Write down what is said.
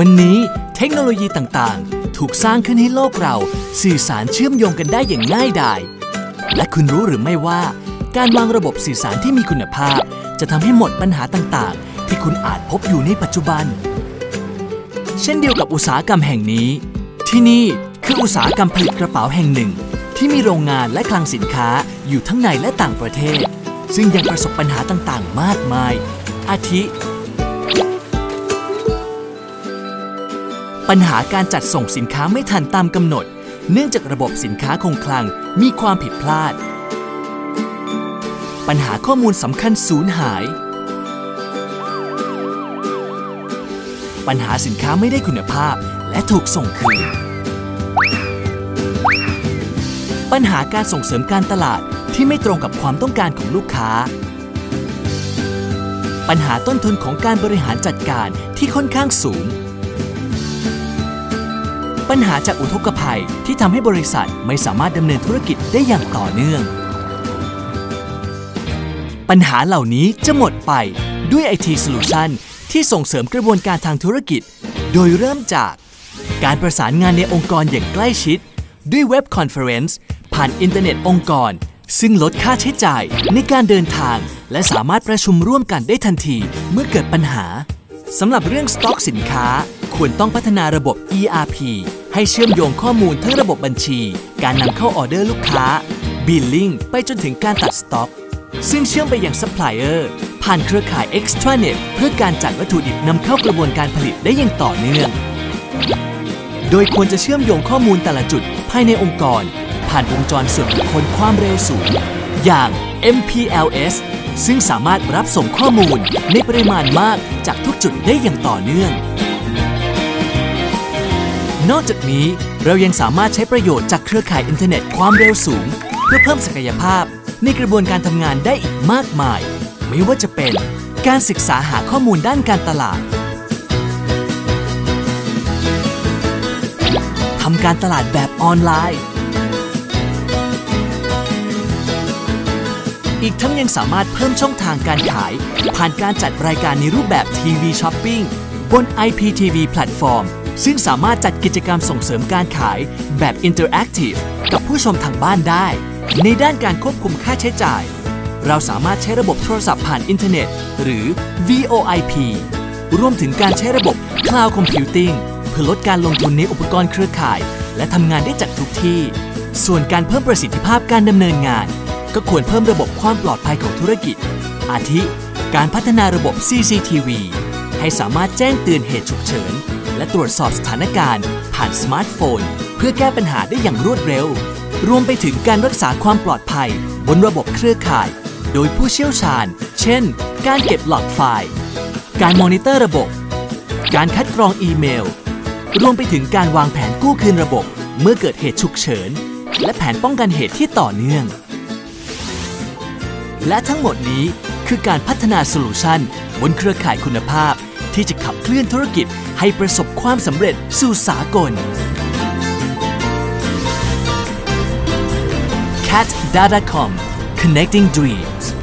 วันนี้เทคโนโลยีต่างๆ ถูกสร้างขึ้นให้โลกเราสื่อสารเชื่อมโยงกันได้อย่างง่ายดาย และคุณรู้หรือไม่ว่า การวางระบบสื่อสารที่มีคุณภาพ จะทำให้หมดปัญหาต่างๆ ที่คุณอาจพบอยู่ในปัจจุบัน เช่นเดียวกับอุตสาหกรรมแห่งนี้ ที่นี่คืออุตสาหกรรมผลิตกระเป๋าแห่งหนึ่ง ที่มีโรงงานและคลังสินค้าอยู่ทั้งในและต่างประเทศ ซึ่งยังประสบปัญหาต่างๆ มากมาย อาทิ ปัญหาการจัดส่งสินค้าไม่ทันตามกำหนด เนื่องจากระบบสินค้าคงคลังมีความผิดพลาด ปัญหาข้อมูลสำคัญสูญหาย ปัญหาสินค้าไม่ได้คุณภาพและถูกส่งคืน ปัญหาการส่งเสริมการตลาดที่ไม่ตรงกับความต้องการของลูกค้า ปัญหาต้นทุนของการบริหารจัดการที่ค่อนข้างสูง ปัญหาจากอุทกภัยที่ทำให้บริษัทไม่สามารถดำเนินธุรกิจได้อย่างต่อเนื่อง ปัญหาเหล่านี้จะหมดไปด้วย IT Solution ที่ส่งเสริมกระบวนการทางธุรกิจ โดยเริ่มจาก การประสานงานในองค์กรอย่างใกล้ชิด ด้วยเว็บคอนเฟอเรนซ์ผ่านอินเทอร์เน็ตองค์กร ซึ่งลดค่าใช้จ่ายในการเดินทาง และสามารถประชุมร่วมกันได้ทันทีเมื่อเกิดปัญหาสำหรับเรื่องสต็อกสินค้า ควรต้องพัฒนาระบบ ERP ให้เชื่อมโยงข้อมูลทั้งระบบบัญชี การนำเข้าออเดอร์ลูกค้า Billing ไปจนถึงการตัดสต็อก ซึ่งเชื่อมไปยังซัพพลายเออร์ผ่านเครือข่าย Extranet เพื่อการจัดวัตถุดิบนำเข้ากระบวนการผลิตได้อย่างต่อเนื่อง โดยควรจะเชื่อมโยงข้อมูลแต่ละจุดภายในองค์กร ผ่านวงจรส่วนบุคคลความเร็วสูง อย่าง MPLS ซึ่งสามารถรับส่งข้อมูลในปริมาณมากจากทุกจุดได้อย่างต่อเนื่อง นอกจากนี้เรายังสามารถใช้ประโยชน์จากเครือข่ายอินเทอร์เน็ตความเร็วสูง เพื่อเพิ่มศักยภาพ ในกระบวนการทำงานได้อีกมากมาย ไม่ว่าจะเป็น การศึกษาหาข้อมูลด้านการตลาดทำการตลาดแบบออนไลน์ อีกทั้งยังสามารถเพิ่มช่องทางการขาย ผ่านการจัดรายการในรูปแบบทีวีช้อปปิ้งบน IPTV แพลตฟอร์ม ซึ่งสามารถจัดกิจกรรมส่งเสริมการขายแบบอินเตอร์แอคทีฟกับผู้ชมทางบ้านได้ ในด้านการควบคุมค่าใช้จ่าย เราสามารถใช้ระบบโทรศัพท์ผ่านอินเทอร์เน็ต หรือ VoIP รวมถึงการใช้ระบบ Cloud Computing เพื่อลดการลงทุนในอุปกรณ์เครือข่าย และทำงานได้จากทุกที่ ส่วนการเพิ่มประสิทธิภาพการดำเนินงาน ก็ควรเพิ่มระบบความปลอดภัยของธุรกิจ อาทิ การพัฒนาระบบ CCTV ให้สามารถแจ้งเตือนเหตุฉุกเฉิน และตรวจสอบสถานการณ์ ผ่านสมาร์ทโฟน เพื่อแก้ปัญหาได้อย่างรวดเร็ว รวมไปถึงการรักษาความปลอดภัย บนระบบเครือข่าย โดยผู้เชี่ยวชาญ เช่น การเก็บหลอกไฟล์ การมอนิเตอร์ระบบ การคัดกรองอีเมล รวมไปถึงการวางแผนกู้คืนระบบ เมื่อเกิดเหตุฉุกเฉิน และแผนป้องกันเหตุที่ต่อเนื่อง และทั้งหมดนี้คือการพัฒนาโซลูชันบนเครือข่ายคุณภาพ ที่จะขับเคลื่อนธุรกิจให้ประสบความสำเร็จสู่สากล catdata.com connecting dreams